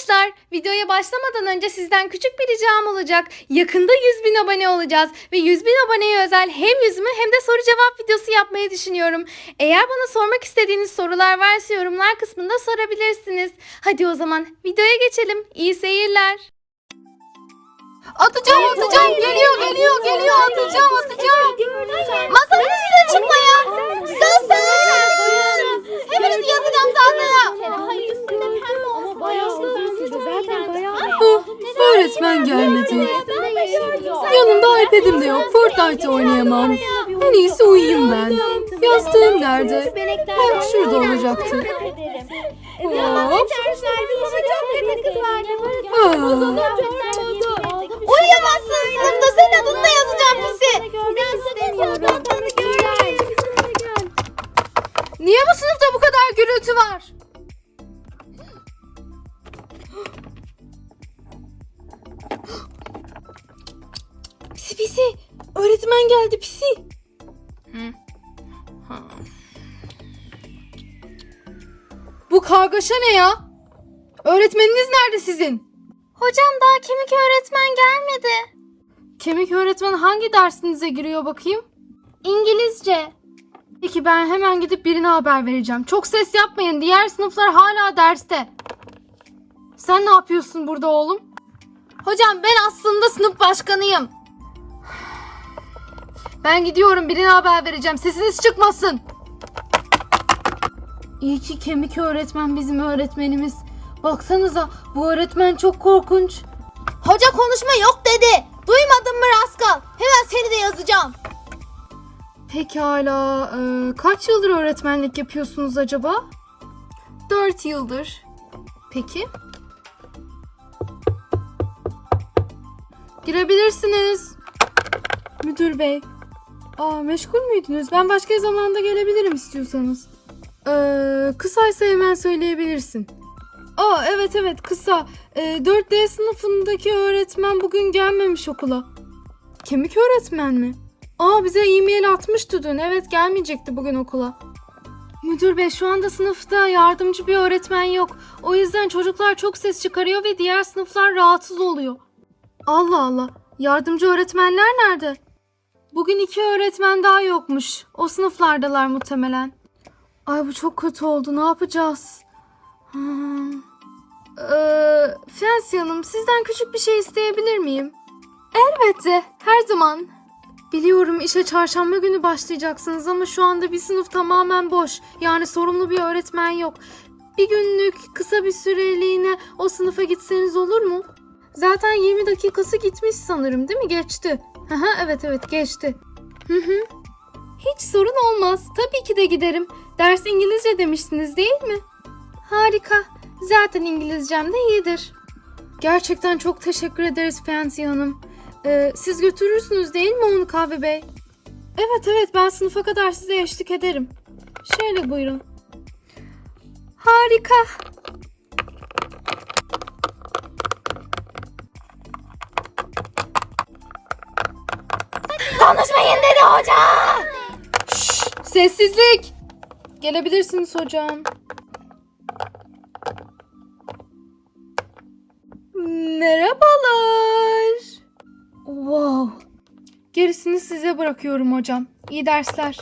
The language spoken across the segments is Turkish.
Arkadaşlar videoya başlamadan önce sizden küçük bir ricam olacak. Yakında 100 bin abone olacağız ve 100 bin aboneye özel hem yüzümü hem de soru cevap videosu yapmayı düşünüyorum. Eğer bana sormak istediğiniz sorular varsa yorumlar kısmında sorabilirsiniz. Hadi o zaman videoya geçelim. İyi seyirler. Atacağım atacağım geliyor geliyor geliyor atacağım atacağım. Masanın üstüne çıkma ya. Sus Hepinizi yazacağım tahtaya. Oh, öğretmen gelmedi. Yanımda iPad'im de yok. Fortnite oynayamam. En iyisi uyuyayım ben. Yastığım nerede? Hem şurada olacaktı. Hop. Uyuyamazsın sınıfta senin adını da yazacağım pisi. niye bu sınıfta bu kadar gürültü var? Pisi. Öğretmen geldi pisi. Bu kargaşa ne ya? Öğretmeniniz nerede sizin? Hocam daha kemik öğretmen gelmedi. Kemik öğretmen hangi dersinize giriyor bakayım? İngilizce. Peki ben hemen gidip birine haber vereceğim. Çok ses yapmayın. Diğer sınıflar hala derste. Sen ne yapıyorsun burada oğlum? Hocam ben aslında sınıf başkanıyım. Ben gidiyorum birine haber vereceğim. Sesiniz çıkmasın. İyi ki kemik öğretmen bizim öğretmenimiz. Baksanıza bu öğretmen çok korkunç. Hoca konuşma yok dedi. Duymadın mı Raskal? Hemen seni de yazacağım. Pekala. Ee, kaç yıldır öğretmenlik yapıyorsunuz acaba? Dört yıldır. Peki. Girebilirsiniz. Müdür bey. Aa, meşgul müydünüz? Ben başka zamanda gelebilirim istiyorsanız. Ee, kısaysa hemen söyleyebilirsin. Aa evet evet kısa. Ee, 4D sınıfındaki öğretmen bugün gelmemiş okula. Kemik öğretmen mi? Aa bize e-mail atmıştı dün. Evet gelmeyecekti bugün okula. Müdür bey şu anda sınıfta yardımcı bir öğretmen yok. O yüzden çocuklar çok ses çıkarıyor ve diğer sınıflar rahatsız oluyor. Allah Allah. Yardımcı öğretmenler nerede? Bugün iki öğretmen daha yokmuş. O sınıflardalar muhtemelen. Ay bu çok kötü oldu. Ne yapacağız? Hmm. Ee, Fancy Hanım sizden küçük bir şey isteyebilir miyim? Elbette. Her zaman. Biliyorum işe çarşamba günü başlayacaksınız ama şu anda bir sınıf tamamen boş. Yani sorumlu bir öğretmen yok. Bir günlük kısa bir süreliğine o sınıfa gitseniz olur mu? Zaten 20 dakikası gitmiş sanırım değil mi? Geçti. Hı, evet evet geçti. Hı hı. Hiç sorun olmaz. Tabii ki de giderim. Ders İngilizce demiştiniz değil mi? Harika. Zaten İngilizcem de iyidir. Gerçekten çok teşekkür ederiz Fancy Hanım. Ee, siz götürürsünüz değil mi onu kahve bey? Evet evet ben sınıfa kadar size eşlik ederim. Şöyle buyurun. Harika. Konuşmayın dedi hoca. Sessizlik. Gelebilirsiniz hocam. Merhabalar. Wow. Gerisini size bırakıyorum hocam. İyi dersler.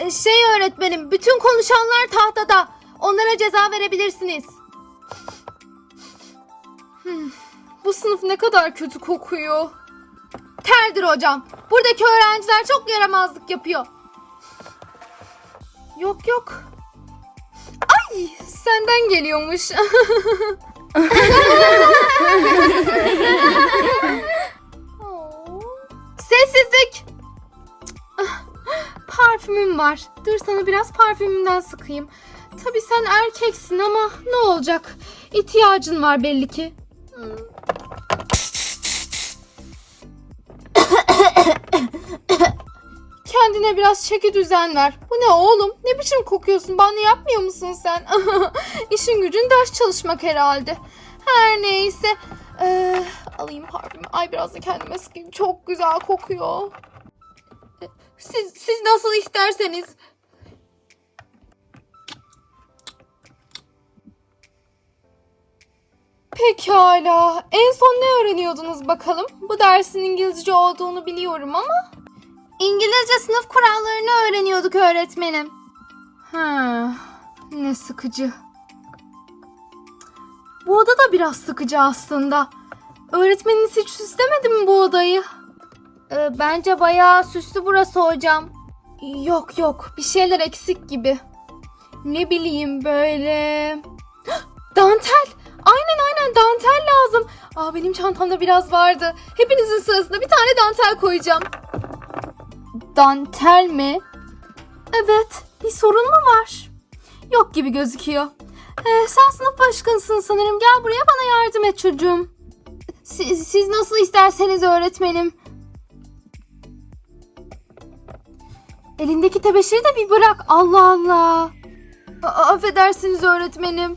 Ee, şey öğretmenim bütün konuşanlar tahtada. Onlara ceza verebilirsiniz. Hmm, Bu sınıf ne kadar kötü kokuyor. Terdir hocam. Buradaki öğrenciler çok yaramazlık yapıyor. Yok yok. Ay senden geliyormuş. Sessizlik. Parfümüm var. Dur sana biraz parfümümden sıkayım. Tabii sen erkeksin ama ne olacak? İhtiyacın var belli ki. Kendine biraz çeki düzen ver. Bu ne oğlum? Ne biçim kokuyorsun? Bana yapmıyor musun sen? İşin gücün ders çalışmak herhalde. Her neyse. Ee, alayım parfümü. Ay biraz da kendime sıkayım. Çok güzel kokuyor. Siz, siz nasıl isterseniz. Pekala. En son ne öğreniyordunuz bakalım? Bu dersin İngilizce olduğunu biliyorum ama. İngilizce sınıf kurallarını öğreniyorduk öğretmenim. Ha, ne sıkıcı. Bu oda da biraz sıkıcı aslında. Öğretmeniniz hiç süslemedi mi bu odayı? Ee, bence bayağı süslü burası hocam. Yok yok bir şeyler eksik gibi. Ne bileyim böyle. Dantel. Aynen aynen dantel lazım. Aa benim çantamda biraz vardı. Hepinizin sırasına bir tane dantel koyacağım. Dantel mi? Evet. Bir sorun mu var? Yok gibi gözüküyor. Ee, sen sınıf başkanısın sanırım. Gel buraya bana yardım et çocuğum. Siz, siz nasıl isterseniz öğretmenim. Elindeki tebeşiri de bir bırak. Allah Allah. A- affedersiniz öğretmenim.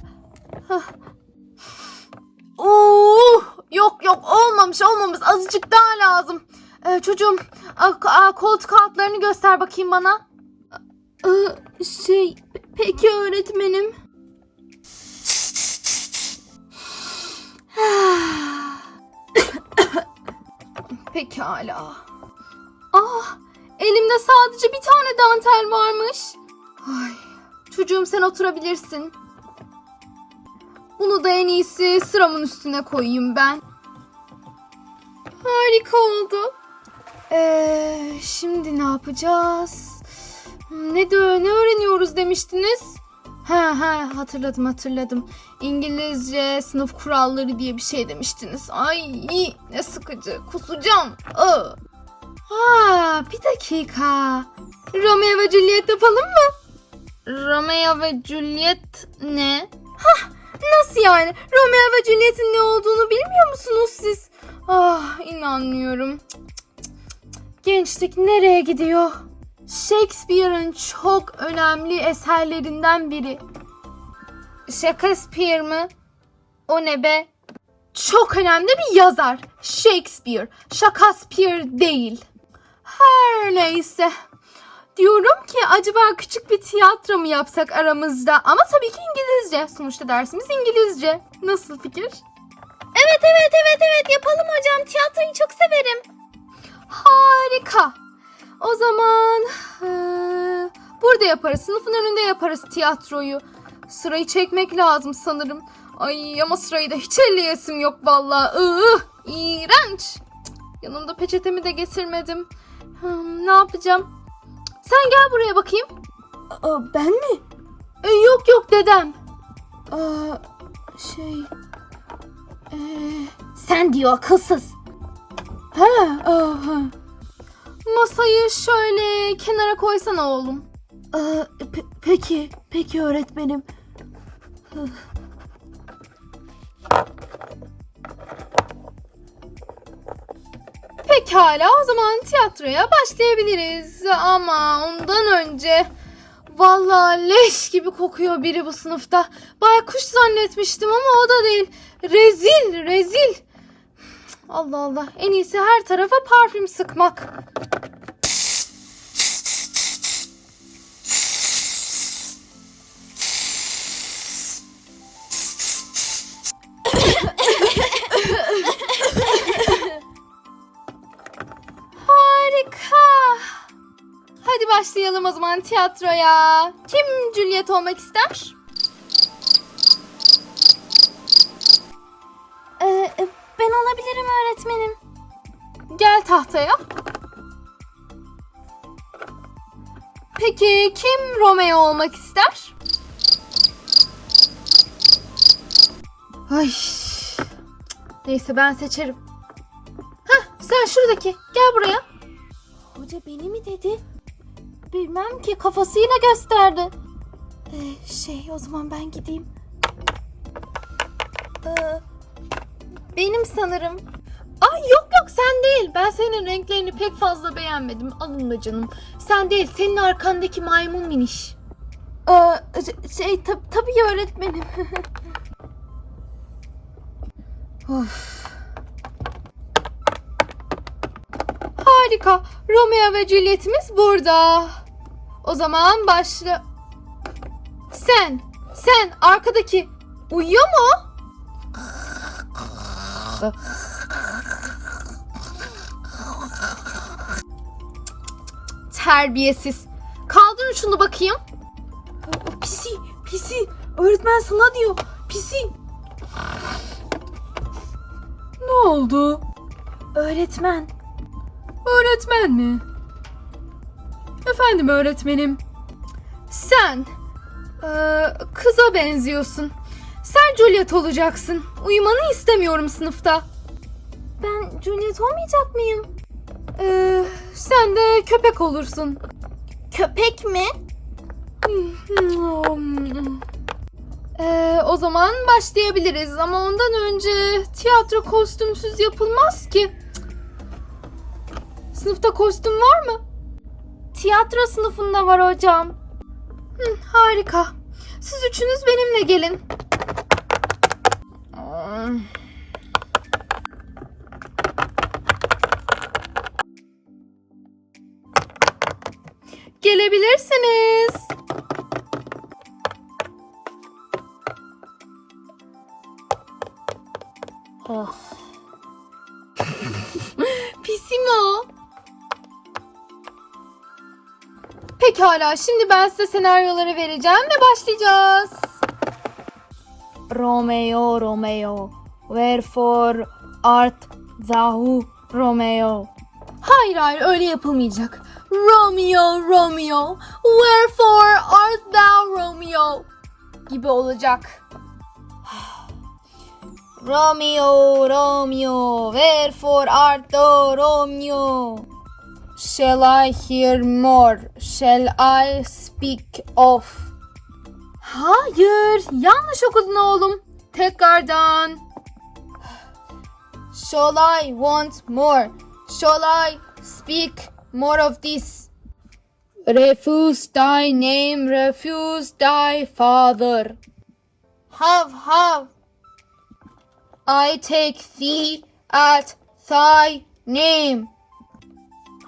Hah. Yok olmamış olmamış azıcık daha lazım. Ee, çocuğum a- a- koltuk altlarını göster bakayım bana. Ee, şey peki öğretmenim. Pekala. Ah Elimde sadece bir tane dantel varmış. Ay, çocuğum sen oturabilirsin. Bunu da en iyisi sıramın üstüne koyayım ben. Harika oldu. Ee, şimdi ne yapacağız? Ne de ne öğreniyoruz demiştiniz? Ha ha hatırladım hatırladım. İngilizce sınıf kuralları diye bir şey demiştiniz. Ay ne sıkıcı. Kusacağım. Aa. Ha, bir dakika. Romeo ve Juliet yapalım mı? Romeo ve Juliet ne? Nasıl yani? Romeo ve Juliet'in ne olduğunu bilmiyor musunuz siz? Ah, inanmıyorum. Gençlik nereye gidiyor? Shakespeare'ın çok önemli eserlerinden biri. Shakespeare mi? O ne be? Çok önemli bir yazar. Shakespeare. Shakespeare değil. Her neyse. Diyorum ki acaba küçük bir tiyatro mu yapsak aramızda? Ama tabii ki İngilizce. Sonuçta dersimiz İngilizce. Nasıl fikir? Evet evet evet evet yapalım hocam. Tiyatroyu çok severim. Harika. O zaman eee, burada yaparız. Sınıfın önünde yaparız tiyatroyu. Sırayı çekmek lazım sanırım. Ay ama sırayı da hiç elleyesim yok vallahi. Iı, iğrenç. Cık, Yanımda peçetemi de getirmedim. Hmm, ne yapacağım? Sen gel buraya bakayım. Aa, ben mi? E, yok yok dedem. Aa, şey... Ee, Sen diyor akılsız. Ha, aha. Masayı şöyle kenara koysana oğlum. peki, peki öğretmenim. Pekala o zaman tiyatroya başlayabiliriz. Ama ondan önce vallahi leş gibi kokuyor biri bu sınıfta. Baykuş zannetmiştim ama o da değil. Rezil, rezil. Allah Allah. En iyisi her tarafa parfüm sıkmak. Başlayalım o zaman tiyatroya. Kim Juliet olmak ister? Ee, ben olabilirim öğretmenim. Gel tahtaya. Peki kim Romeo olmak ister? Ay. Neyse ben seçerim. Hah sen şuradaki. Gel buraya. Hoca beni mi dedi? Bilmem ki kafasıyla gösterdi. Ee, şey o zaman ben gideyim. Ee, benim sanırım. Ay yok yok sen değil. Ben senin renklerini pek fazla beğenmedim. Alınma canım. Sen değil senin arkandaki maymun miniş. Ee, şey tab- tabii öğretmenim. of. Harika. Romeo ve Juliet'imiz burada. O zaman başla... Sen, sen arkadaki uyuyor mu? Terbiyesiz. Kaldırın şunu bakayım. Pisi, pisi. Öğretmen sana diyor. Pisi. Ne oldu? Öğretmen. Öğretmen mi? Efendim öğretmenim. Sen eee, kıza benziyorsun. Sen Juliet olacaksın. Uyumanı istemiyorum sınıfta. Ben Juliet olmayacak mıyım? Eee, sen de köpek olursun. Köpek mi? Ee, o zaman başlayabiliriz ama ondan önce tiyatro kostümsüz yapılmaz ki. Sınıfta kostüm var mı? Tiyatro sınıfında var hocam. Hı, harika. Siz üçünüz benimle gelin. Gelebilirsiniz. Pekala şimdi ben size senaryoları vereceğim ve başlayacağız. Romeo, Romeo. Wherefore art thou Romeo? Hayır hayır öyle yapılmayacak. Romeo, Romeo, wherefore art thou Romeo? Gibi olacak. Romeo, Romeo, wherefore art thou Romeo? Shall I hear more? Shall I speak of? Hayır, yanlış okudun oğlum. Tekrardan. Shall I want more? Shall I speak more of this? Refuse thy name, refuse thy father. Have, have. I take thee at thy name.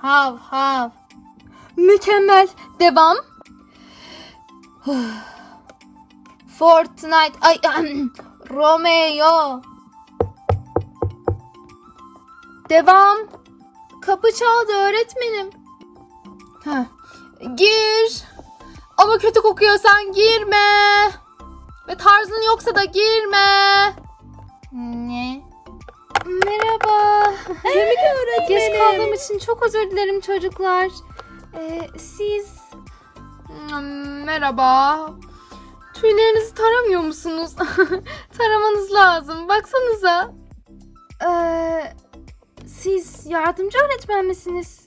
Have, have. Mükemmel. Devam. Fortnite. Ay, Romeo. Devam. Kapı çaldı öğretmenim. Heh. Gir. Ama kötü kokuyorsan girme. Ve tarzın yoksa da girme. Ne? Merhaba. Geç kaldığım için çok özür dilerim çocuklar. Ee, siz... Hmm, Merhaba. Tüylerinizi taramıyor musunuz? Taramanız lazım. Baksanıza. Ee, siz yardımcı öğretmen misiniz?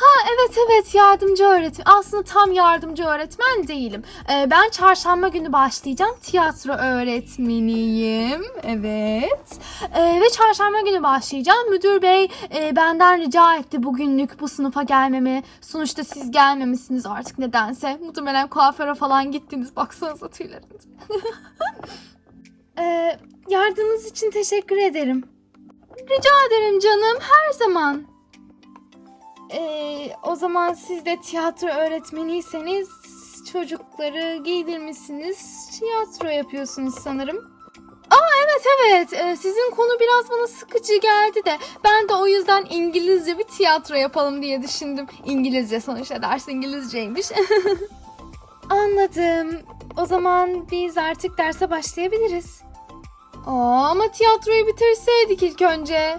Ha evet evet yardımcı öğretmen. Aslında tam yardımcı öğretmen değilim. Ee, ben çarşamba günü başlayacağım. Tiyatro öğretmeniyim. Evet. Ee, ve çarşamba günü başlayacağım. Müdür bey e, benden rica etti bugünlük bu sınıfa gelmemi. Sonuçta siz gelmemişsiniz artık nedense. Muhtemelen kuaföre falan gittiniz. Baksanıza tüylerinize. ee, yardımınız için teşekkür ederim. Rica ederim canım her zaman. Ee, o zaman siz de tiyatro öğretmeniyseniz çocukları giydirmişsiniz. Tiyatro yapıyorsunuz sanırım. Aa evet evet Ee, sizin konu biraz bana sıkıcı geldi de ben de o yüzden İngilizce bir tiyatro yapalım diye düşündüm. İngilizce sonuçta ders İngilizceymiş. Anladım. O zaman biz artık derse başlayabiliriz. Aa, ama tiyatroyu bitirseydik ilk önce.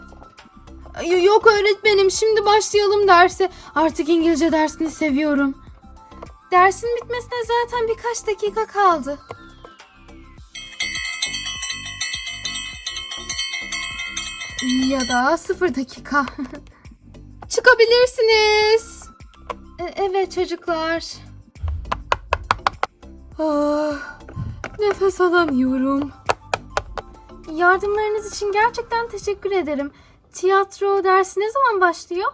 Yok öğretmenim şimdi başlayalım derse. Artık İngilizce dersini seviyorum. Dersin bitmesine zaten birkaç dakika kaldı. Ya da sıfır dakika. Çıkabilirsiniz. E- evet çocuklar. Ah, nefes alamıyorum. Yardımlarınız için gerçekten teşekkür ederim. Tiyatro dersi ne zaman başlıyor?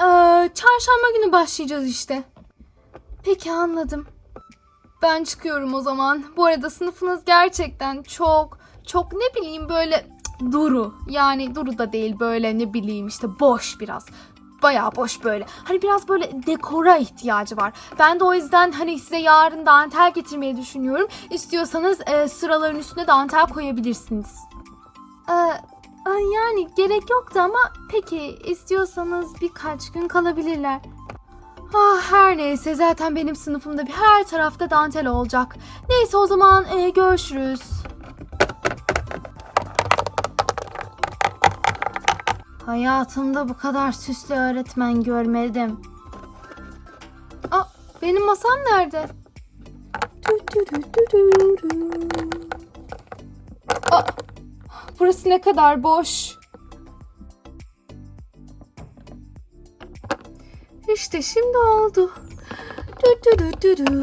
Ee, çarşamba günü başlayacağız işte. Peki anladım. Ben çıkıyorum o zaman. Bu arada sınıfınız gerçekten çok çok ne bileyim böyle duru. Yani duru da değil böyle ne bileyim işte boş biraz. Bayağı boş böyle. Hani biraz böyle dekora ihtiyacı var. Ben de o yüzden hani size yarın dantel getirmeyi düşünüyorum. İstiyorsanız e, sıraların üstüne dantel koyabilirsiniz. Ee, yani gerek yoktu ama peki istiyorsanız birkaç gün kalabilirler. Ah her neyse zaten benim sınıfımda bir her tarafta dantel olacak. Neyse o zaman e, görüşürüz. Hayatımda bu kadar süslü öğretmen görmedim. Aa, benim masam nerede? Aa, burası ne kadar boş. İşte şimdi oldu. Du du du du du.